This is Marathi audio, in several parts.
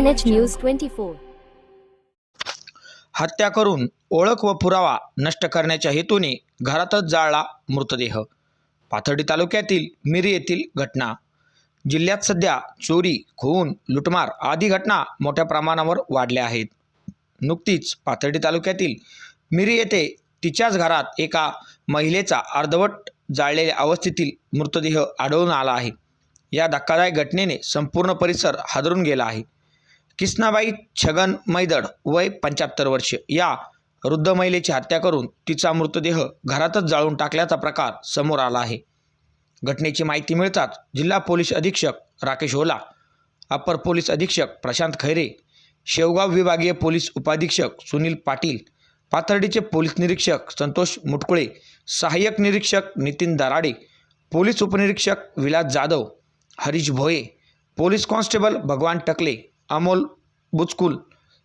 एनएच न्यूज ट्वेंटी फोर हत्या करून ओळख व पुरावा नष्ट करण्याच्या हेतूने घरातच जाळला मृतदेह. पाथर्डी तालुक्यातील मिरी येथील घटना. जिल्ह्यात सध्या चोरी खून लुटमार आदी घटना मोठ्या प्रमाणावर वाढल्या आहेत. नुकतीच पाथर्डी तालुक्यातील मिरी येथे तिच्याच घरात एका महिलेचा अर्धवट जाळलेल्या अवस्थेतील मृतदेह आढळून आला आहे. या धक्कादायक घटनेने संपूर्ण परिसर हादरून गेला आहे. किसनाबाई छगन मैदड वय पंच्याहत्तर वर्ष. या वृद्ध महिलेची हत्या करून तिचा मृतदेह घरातच जाळून टाकल्याचा प्रकार समोर आला आहे. घटनेची माहिती मिळताच जिल्हा पोलीस अधीक्षक राकेश ओला अपर पोलीस अधीक्षक प्रशांत खैरे शेवगाव विभागीय पोलीस उपाधीक्षक सुनील पाटील पाथर्डीचे पोलीस निरीक्षक संतोष मुटकुळे सहाय्यक निरीक्षक नितीन दराडे पोलीस उपनिरीक्षक विलास जाधव हरीश भोये पोलीस कॉन्स्टेबल भगवान टकले अमोल बुचकुल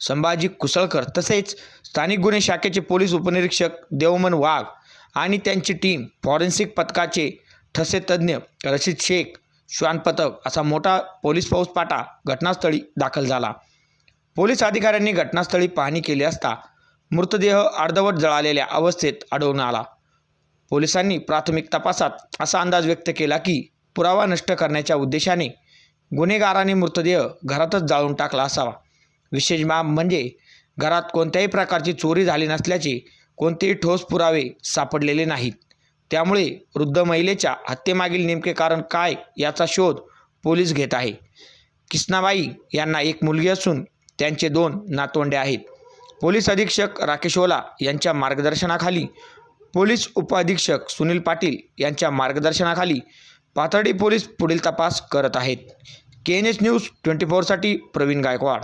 संभाजी कुसळकर तसेच स्थानिक गुन्हे शाखेचे पोलीस उपनिरीक्षक देवमन वाघ आणि त्यांची टीम फॉरेन्सिक पथकाचे ठसे तज्ज्ञ रशीद शेख श्वान पथक असा मोठा पोलीस पाटा घटनास्थळी दाखल झाला. पोलीस अधिकाऱ्यांनी घटनास्थळी पाहणी केली असता मृतदेह अर्धवट जळालेल्या अवस्थेत आढळून आला. पोलिसांनी प्राथमिक तपासात असा अंदाज व्यक्त केला की पुरावा नष्ट करण्याच्या उद्देशाने गुन्हेगाराने मृतदेह घरातच जाळून टाकला असावा. विशेष बाब म्हणजे घरात कोणत्याही प्रकारची चोरी झाली नसल्याचे कोणतेही ठोस पुरावे सापडलेले नाहीत. त्यामुळे वृद्ध महिलेच्या हत्येमागील नेमके कारण काय याचा शोध पोलीस घेत आहे. किसनाबाई यांना एक मुलगी असून त्यांचे दोन नातवंडे आहेत. पोलीस अधीक्षक राकेश ओला यांच्या मार्गदर्शनाखाली पोलीस उपअधीक्षक सुनील पाटील यांच्या मार्गदर्शनाखाली पाथर्डी पोलीस पुढील तपास करत आहेत. K N H news twenty फोरसाठी Pravin Gaikwad.